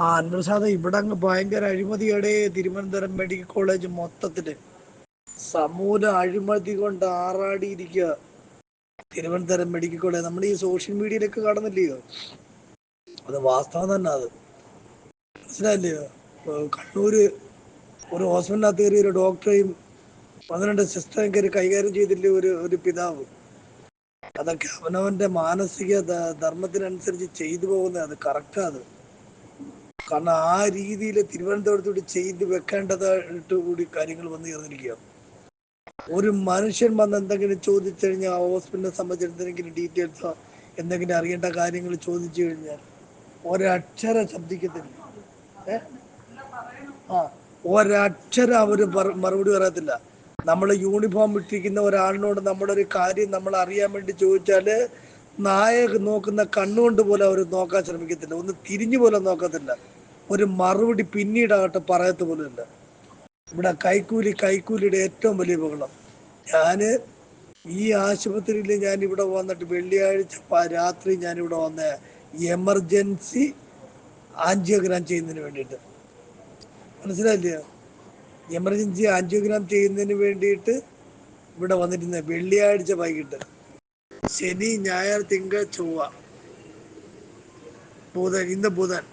ആ അൻവർ ഇവിടെ അങ്ങ് ഭയങ്കര അഴിമതിയടെ തിരുവനന്തപുരം മെഡിക്കൽ കോളേജ് മൊത്തത്തിൽ. സമൂല അഴിമതി കൊണ്ട് ആറാടിയിരിക്കുക തിരുവനന്തപുരം മെഡിക്കൽ കോളേജ്. നമ്മൾ ഈ സോഷ്യൽ മീഡിയയിലൊക്കെ കാണുന്നില്ലയോ? അത് വാസ്തവം തന്നെ അത്. മനസ്സിലായില്ലയോ കണ്ണൂര് ഒരു ഹോസ്പിറ്റലിനകത്ത് കയറി ഒരു ഡോക്ടറെയും പന്ത്രണ്ട് സിസ്റ്ററെയും കയറി കൈകാര്യം ചെയ്തില്ലേ ഒരു ഒരു പിതാവ്? അതൊക്കെ അവനവന്റെ മാനസിക ധർമ്മത്തിനനുസരിച്ച് ചെയ്തു പോകുന്നത് അത് കറക്റ്റാ അത്. കാരണം ആ രീതിയിൽ തിരുവനന്തപുരത്തോട് ചെയ്ത് വെക്കേണ്ടതായിട്ട് കൂടി കാര്യങ്ങൾ വന്നു ചേർന്നിരിക്കുകയാണ്. ഒരു മനുഷ്യൻ വന്ന് എന്തെങ്കിലും ചോദിച്ചു കഴിഞ്ഞാൽ ആ ഹോസ്പിറ്റലിനെ സംബന്ധിച്ച് എന്തെങ്കിലും ഡീറ്റെയിൽസോ എന്തെങ്കിലും അറിയേണ്ട കാര്യങ്ങൾ ചോദിച്ചു കഴിഞ്ഞാൽ ഒരക്ഷരം ശബ്ദിക്കത്തില്ല. ഏ? ആ ഒരക്ഷരം അവർ മറുപടി പറയത്തില്ല. നമ്മൾ യൂണിഫോം ഇട്ടിരിക്കുന്ന ഒരാളിനോട് നമ്മുടെ ഒരു കാര്യം നമ്മൾ അറിയാൻ വേണ്ടി ചോദിച്ചാൽ നായക നോക്കുന്ന കണ്ണുകൊണ്ട് പോലും അവർ നോക്കാൻ ശ്രമിക്കത്തില്ല. ഒന്ന് തിരിഞ്ഞു പോലും നോക്കത്തില്ല. ഒരു മറുപടി പിന്നീടാകട്ടെ പറയത്ത പോലും ഇല്ല ഇവിടെ കൈക്കൂലി കൈക്കൂലിയുടെ ഏറ്റവും വലിയ ബഹളം. ഞാൻ ഈ ആശുപത്രിയിൽ ഞാൻ ഇവിടെ വന്നിട്ട് വെള്ളിയാഴ്ച രാത്രി ഞാൻ ഇവിടെ വന്ന എമർജൻസി ആൻജിയോഗ്രാം ചെയ്യുന്നതിന് വേണ്ടിയിട്ട്. മനസ്സിലായില്ലേ? എമർജൻസി ആൻജിയോഗ്രാം ചെയ്യുന്നതിന് വേണ്ടിയിട്ട് ഇവിടെ വന്നിരുന്ന വെള്ളിയാഴ്ച വൈകിട്ട്. ശനി ഞായർ തിങ്കൾ ചൊവ്വ. ബുധൻ ഇന്ന് ബുധൻ.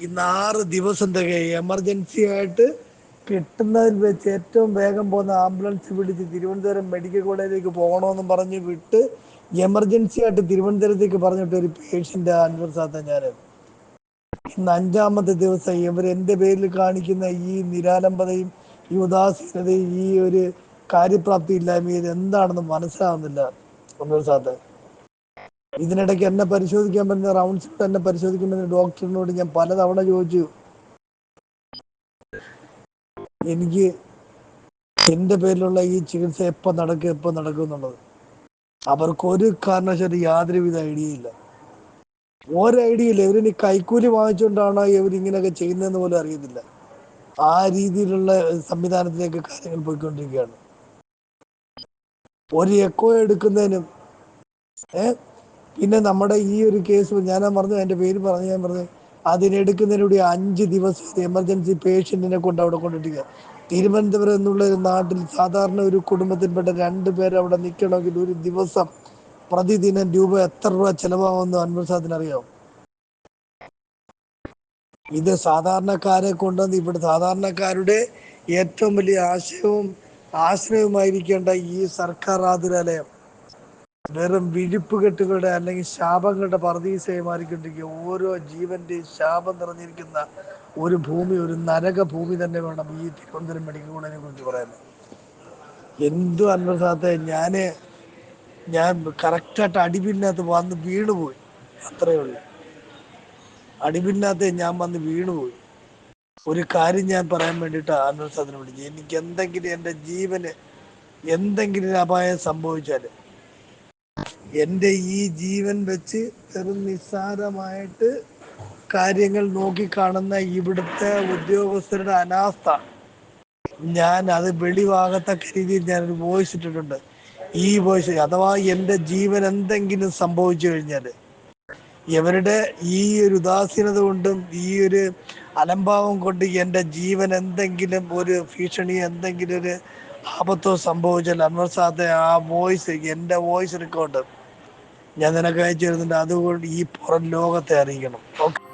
ഇന്ന് ആറ് ദിവസം തികയും. എമർജൻസി ആയിട്ട് കിട്ടുന്നതിൽ വെച്ച് ഏറ്റവും വേഗം പോകുന്ന ആംബുലൻസ് വിളിച്ച് തിരുവനന്തപുരം മെഡിക്കൽ കോളേജിലേക്ക് പോകണമെന്നും പറഞ്ഞ് വിട്ട് എമർജൻസി ആയിട്ട് തിരുവനന്തപുരത്തേക്ക് പറഞ്ഞിട്ട് ഒരു പേഷ്യന്റ് അൻവർ സാത്ത ഞാൻ ഇന്ന് അഞ്ചാമത്തെ ദിവസം ഇവർ എന്റെ പേരിൽ കാണിക്കുന്ന ഈ നിരാലംബതയും ഈ ഉദാസീനതയും ഈ ഒരു കാര്യപ്രാപ്തി ഇല്ലായ്മയും ഇത് എന്താണെന്ന് മനസ്സിലാവുന്നില്ല അൻവർ സാത്ത ഇതിനിടയ്ക്ക് എന്നെ പരിശോധിക്കാൻ പറ്റുന്ന റൗണ്ട്സ് എന്നെ പരിശോധിക്കാൻ പറ്റുന്ന ഡോക്ടറിനോട് ഞാൻ പലതവണ ചോദിച്ചു. എനിക്ക് എന്റെ പേരിലുള്ള ഈ ചികിത്സ എപ്പോൾ നടക്കും എപ്പോൾ നടക്കും എന്നുള്ളത്. അവർക്ക് ഒരു കാരണവശാലും യാതൊരുവിധ ഐഡിയ ഇല്ല. ഒരു ഐഡിയ ഇല്ല. ഇവരിനി കൈക്കൂലി വാങ്ങിച്ചുകൊണ്ടാണോ ഇവരിങ്ങനെയൊക്കെ ചെയ്യുന്നതെന്ന് പോലും അറിയത്തില്ല. ആ രീതിയിലുള്ള സംവിധാനത്തിലേക്ക് കാര്യങ്ങൾ പോയിക്കൊണ്ടിരിക്കുകയാണ്. ഒരു എക്കോ എടുക്കുന്നതിനും ഏ പിന്നെ നമ്മുടെ ഈ ഒരു കേസ് ഞാൻ പറഞ്ഞു എന്റെ പേര് പറഞ്ഞു ഞാൻ പറഞ്ഞു അതിനെടുക്കുന്നതിലൂടെ അഞ്ച് ദിവസം എമർജൻസി പേഷ്യന്റിനെ കൊണ്ട് അവിടെ കൊണ്ടിട്ടിരിക്കുക. തിരുവനന്തപുരം എന്നുള്ള ഒരു നാട്ടിൽ സാധാരണ ഒരു കുടുംബത്തിൽപ്പെട്ട രണ്ട് പേർ അവിടെ നിൽക്കണമെങ്കിൽ ഒരു ദിവസം പ്രതിദിനം രൂപ എത്ര രൂപ ചെലവാകുമെന്ന് അൻവർ അറിയാവും? ഇത് സാധാരണക്കാരെ കൊണ്ടുവന്ന് ഇവിടെ സാധാരണക്കാരുടെ ഏറ്റവും വലിയ ആശയവും ആശ്രയവുമായിരിക്കേണ്ട ഈ സർക്കാർ ആതുരാലയം. വെറും വിഴിപ്പുകെട്ടുകളുടെ അല്ലെങ്കിൽ ശാപങ്ങളുടെ പറദീസയെ മാറിക്കൊണ്ടിരിക്കുക ഓരോ ജീവന്റെയും ശാപം നിറഞ്ഞിരിക്കുന്ന ഒരു ഭൂമി ഒരു നരക ഭൂമി തന്നെ വേണം ഈ തിരുവനന്തപുരം മെഡിക്കൽ കോളേജിനെ കുറിച്ച് പറയാൻ. എന്തു അന്വേഷണത്തെ ഞാൻ ഞാൻ കറക്റ്റായിട്ട് അടിപിന്നകത്ത് വന്ന് വീണുപോയി. അത്രയേ ഉള്ളൂ. അടിപിന്നകത്ത് ഞാൻ വന്ന് വീണുപോയി. ഒരു കാര്യം ഞാൻ പറയാൻ വേണ്ടിയിട്ട് അന്വേഷണത്തിന് വിളിച്ചു. എനിക്ക് എന്തെങ്കിലും എന്റെ ജീവന് എന്തെങ്കിലും അപായം സംഭവിച്ചാൽ എന്റെ ഈ ജീവൻ വെച്ച് വെറും നിസ്സാരമായിട്ട് കാര്യങ്ങൾ നോക്കിക്കാണുന്ന ഇവിടുത്തെ ഉദ്യോഗസ്ഥരുടെ അനാസ്ഥ. ഞാൻ അത് വെളിവാകത്തക്ക രീതിയിൽ ഞാനൊരു വോയിസ് ഇട്ടിട്ടുണ്ട്. ഈ വോയിസ് അഥവാ എന്റെ ജീവൻ എന്തെങ്കിലും സംഭവിച്ചു കഴിഞ്ഞാൽ ഇവരുടെ ഈ ഒരു ഉദാസീനത കൊണ്ടും ഈ ഒരു അലംഭാവം കൊണ്ട് എന്റെ ജീവൻ എന്തെങ്കിലും ഒരു ഭീഷണി എന്തെങ്കിലും ഒരു ആപത്തോ സംഭവിച്ചാൽ അൻവർ സാദ് ആ വോയിസ് എന്റെ വോയിസ് റെക്കോർഡ് ഞാൻ നിനക്ക് അയച്ചു തരുന്നുണ്ട്. അതുകൊണ്ട് ഈ പുറം ലോകത്തെ അറിയിക്കണം. ഓക്കെ